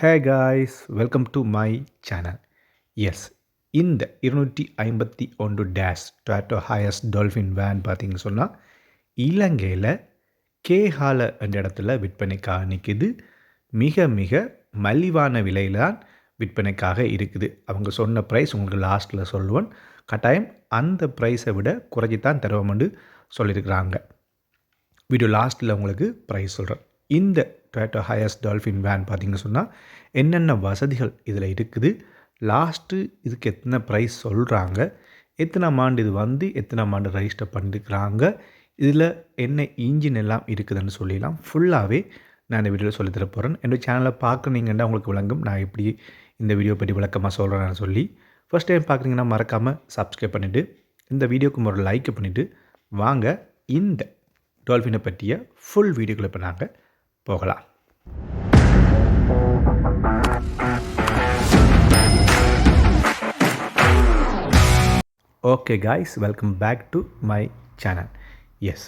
Hey guys welcome to my channel S இந்த இருநூற்றி ஐம்பத்தி ஒன்று dash Toyota HiAce Dolphin van பார்த்தீங்கன்னு சொன்னால் இலங்கையில் கேஹால என்ற இடத்துல விற்பனைக்காக நிற்குது மிக மிக மலிவான விலையில் தான் விற்பனைக்காக இருக்குது. அவங்க சொன்ன ப்ரைஸ் உங்களுக்கு லாஸ்ட்டில் சொல்லுவேன். கட்டாயம் அந்த ப்ரைஸை விட குறைச்சி தான் தருவோம்னு சொல்லியிருக்கிறாங்க. வீடியோ லாஸ்ட்டில் உங்களுக்கு ப்ரைஸ் சொல்கிறேன் இந்த பேட்டோ ஹையஸ்ட் டால்ஃபின் வேன் பார்த்திங்கன்னு சொன்னால் என்னென்ன வசதிகள் இதில் இருக்குது? லாஸ்ட்டு இதுக்கு எத்தனை ப்ரைஸ் சொல்கிறாங்க எத்தனை ஆண்டு இது வந்து எத்தனை ஆண்டு ரெஜிஸ்டர் பண்ணிருக்கிறாங்க? இதில் என்ன இன்ஜின் எல்லாம் இருக்குதுன்னு சொல்லிடலாம். ஃபுல்லாகவே நான் இந்த வீடியோவில் சொல்லி தர போகிறேன் என்னோடய சேனலை பார்க்குறீங்கன்னா உங்களுக்கு விளங்கும். நான் எப்படி இந்த வீடியோ பற்றி விளக்கமாக சொல்கிறேன்னு சொல்லி ஃபஸ்ட் டைம் பார்க்குறீங்கன்னா மறக்காமல் சப்ஸ்கிரைப் பண்ணிவிட்டு இந்த வீடியோக்கு ஒரு லைக் பண்ணிவிட்டு வாங்க இந்த டால்ஃபினை பற்றிய ஃபுல் வீடியோக்களை இப்போ நாங்கள் போகலாம். Okay guys welcome back to my channel S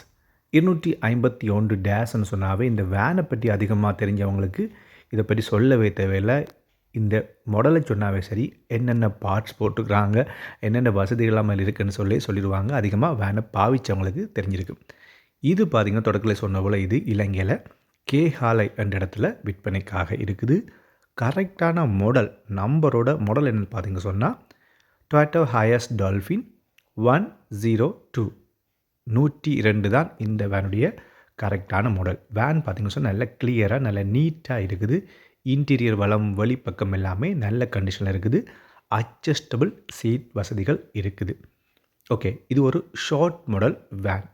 இருநூற்றி ஐம்பத்தி ஒன்று டேஸ்ன்னு சொன்னாவே இந்த வேனை பற்றி அதிகமாக தெரிஞ்சவங்களுக்கு இதை பற்றி சொல்லவே தேவையில்லை. இந்த மாடலை சொன்னாவே சரி என்னென்ன பார்ட்ஸ் போட்டுக்கிறாங்க என்னென்ன வசதிகள் அதில் இருக்குதுன்னு சொல்லி சொல்லிடுவாங்க. அதிகமாக வேனை பாவிச்சவங்களுக்கு தெரிஞ்சிருக்கு. இது பார்த்திங்கன்னா தொடக்கத்தில் சொன்ன போல் இது இலங்கையில் கே ஹாலை என்ற இடத்துல விற்பனைக்காக இருக்குது. கரெக்டான மாடல் நம்பரோட மாடல் என்னென்னு பார்த்தீங்க சொன்னால் Toyota HiAce Dolphin one zero two நூற்றி இரண்டு தான் இந்த வேனுடைய கரெக்டான மாடல் வேன் பார்த்திங்க சொன்னால் நல்ல கிளியராக நல்ல நீட்டாக இருக்குது. இன்டீரியர் வளம் வெளிப்பக்கம் எல்லாமே நல்ல கண்டிஷனில் இருக்குது. அட்ஜஸ்டபிள் சீட் வசதிகள் இருக்குது. ஓகே இது ஒரு ஷார்ட் மாடல் வேன்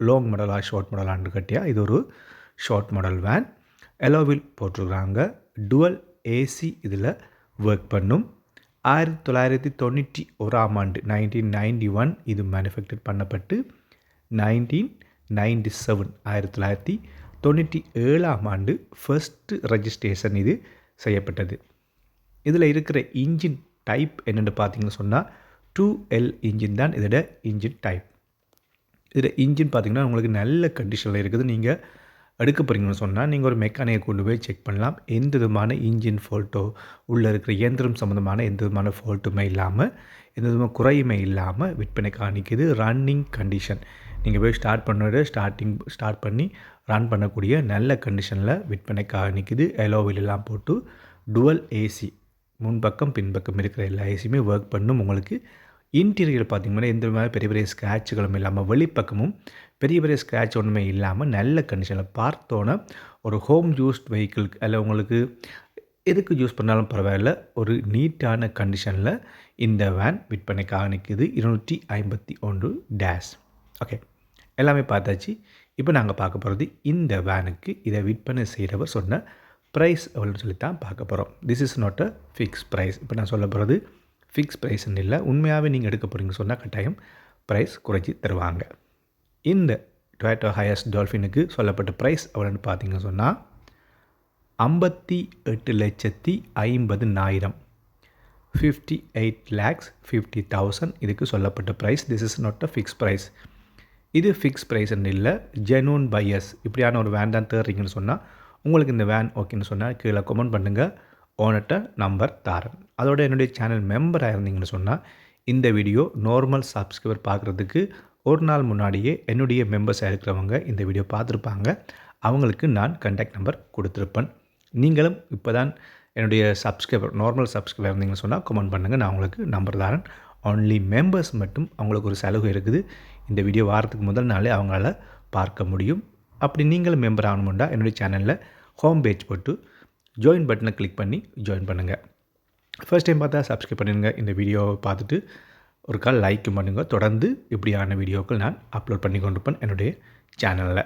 லாங் மாடலாக ஷார்ட் மாடலான்னு கட்டியா? இது ஒரு ஷார்ட் மாடல் வேன். எலோவில் போட்டிருக்கிறாங்க டுவல் ஏசி இதில் ஒர்க் பண்ணும். ஆயிரத்தி தொள்ளாயிரத்தி தொண்ணூற்றி ஓராம் ஆண்டு நைன்டீன் நைன்டி ஒன் இது மேனுஃபேக்சர் பண்ணப்பட்டு நைன்டீன் நைன்டி செவன் ஆயிரத்தி தொள்ளாயிரத்தி தொண்ணூற்றி ஏழாம் ஆண்டு ஃபர்ஸ்ட்டு ரெஜிஸ்ட்ரேஷன் இது செய்யப்பட்டது. இதில் இருக்கிற இன்ஜின் டைப் என்னென்னு பார்த்தீங்கன்னு சொன்னால் டூ எல் இன்ஜின் தான் இதோட இன்ஜின் டைப் இதில் இன்ஜின் பார்த்திங்கன்னா உங்களுக்கு நல்ல கண்டிஷனில் இருக்குது. நீங்கள் எடுக்க போகிறீங்கன்னு சொன்னால் நீங்கள் ஒரு மெக்கானிக்கை கொண்டு போய் செக் பண்ணலாம். எந்த விதமான இன்ஜின் ஃபால்ட்டோ உள்ளே இருக்கிற இயந்திரம் சம்மந்தமான எந்த விதமான ஃபால்ட்டுமே இல்லாமல் எந்த விதமான குறையுமே இல்லாமல் விற்பனை காணிக்குது ரன்னிங் கண்டிஷன் நீங்கள் போய் ஸ்டார்ட் பண்ணோட ஸ்டார்டிங் ஸ்டார்ட் பண்ணி ரன் பண்ணக்கூடிய நல்ல கண்டிஷனில் விற்பனை காணிக்குது எல்லாம் போட்டு டுவல் ஏசி முன்பக்கம் பின்பக்கம் இருக்கிற எல்லா ஏசியுமே ஒர்க் பண்ணும் உங்களுக்கு இன்டீரியர் பார்த்திங்கன்னா எந்த மாதிரி பெரிய பெரிய ஸ்க்ராட்சுகளும் இல்லாமல் வெளிப்பக்கமும் பெரிய பெரிய ஸ்க்ராட்ச் ஒன்றுமே இல்லாமல் நல்ல கண்டிஷனில் பார்த்தோன்னே ஒரு ஹோம் யூஸ்ட் வெஹிக்கிள் அல்ல உங்களுக்கு எதுக்கு யூஸ் பண்ணாலும் பரவாயில்ல ஒரு நீட்டான கண்டிஷனில் இந்த வேன் விற்பனைக்காக நிற்கிது இருநூற்றி ஐம்பத்தி ஒன்று டேஷ் ஓகே எல்லாமே பார்த்தாச்சு. இப்போ நாங்கள் பார்க்க போகிறது இந்த வேனுக்கு இதை விற்பனை செய்கிறவர் சொன்ன ப்ரைஸ் எவ்வளோன்னு சொல்லி தான் பார்க்க போகிறோம் this is not a fix price இப்போ நான் சொல்ல போகிறது ஃபிக்ஸ் ப்ரைஸ்ன்னு இல்லை உண்மையாகவே நீங்கள் எடுக்க போகிறீங்க சொன்னால் கட்டாயம் ப்ரைஸ் குறைச்சி தருவாங்க. இந்த டொயேட்டோ ஹையஸ்ட் டால்ஃபினுக்கு சொல்லப்பட்ட ப்ரைஸ் எவ்வளோன்னு பார்த்தீங்க சொன்னால் ஐம்பத்தி எட்டு லட்சத்தி ஐம்பது நாயிரம் fifty eight lakhs fifty thousand இதுக்கு சொல்லப்பட்ட price this is not a fix price இது ஃபிக்ஸ் ப்ரைஸ்ன்னு இல்லை ஜெனூன் பையஸ் இப்படியான ஒரு வேன் தான் தேடுறீங்கன்னு சொன்னால் உங்களுக்கு இந்த வேன் ஓகேன்னு சொன்னால் கீழே கமெண்ட் பண்ணுங்கள் ஓனர்கிட்ட நம்பர் தாரன். அதோட என்னுடைய சேனல் மெம்பராக இருந்தீங்கன்னு சொன்னால் இந்த வீடியோ நார்மல் சப்ஸ்கிரைபர் பார்க்குறதுக்கு ஒரு நாள் முன்னாடியே என்னுடைய மெம்பர்ஸாக இருக்கிறவங்க இந்த வீடியோ பார்த்துருப்பாங்க. அவங்களுக்கு நான் கண்டாக்ட் நம்பர் கொடுத்துருப்பேன். நீங்களும் இப்போ தான் என்னுடைய சப்ஸ்கிரைபர் நார்மல் சப்ஸ்கிரைபர் இருந்தீங்கன்னு சொன்னால் கமெண்ட் பண்ணுங்கள் நான் உங்களுக்கு நம்பர் தாரன். ஒன்லி மெம்பர்ஸ் மட்டும் அவங்களுக்கு ஒரு செலவு இருக்குது. இந்த வீடியோ வாரத்துக்கு முதல் நாளே அவங்களால பார்க்க முடியும். அப்படி நீங்களும் மெம்பர் ஆகணுமெண்டா என்னுடைய சேனலில் ஹோம் பேஜ் போட்டு ஜாயின் பட்டனை கிளிக் பண்ணி ஜாயின் பண்ணுங்கள் ஃபர்ஸ்ட் டைம் பார்த்தா சப்ஸ்கிரைப் பண்ணிடுங்க இந்த வீடியோவை பார்த்துட்டு ஒரு கால் லைக் பண்ணுங்கள் தொடர்ந்து இப்படியான வீடியோக்கள் நான் அப்லோட் பண்ணி கொண்டிருப்பேன் என்னுடைய சேனலில்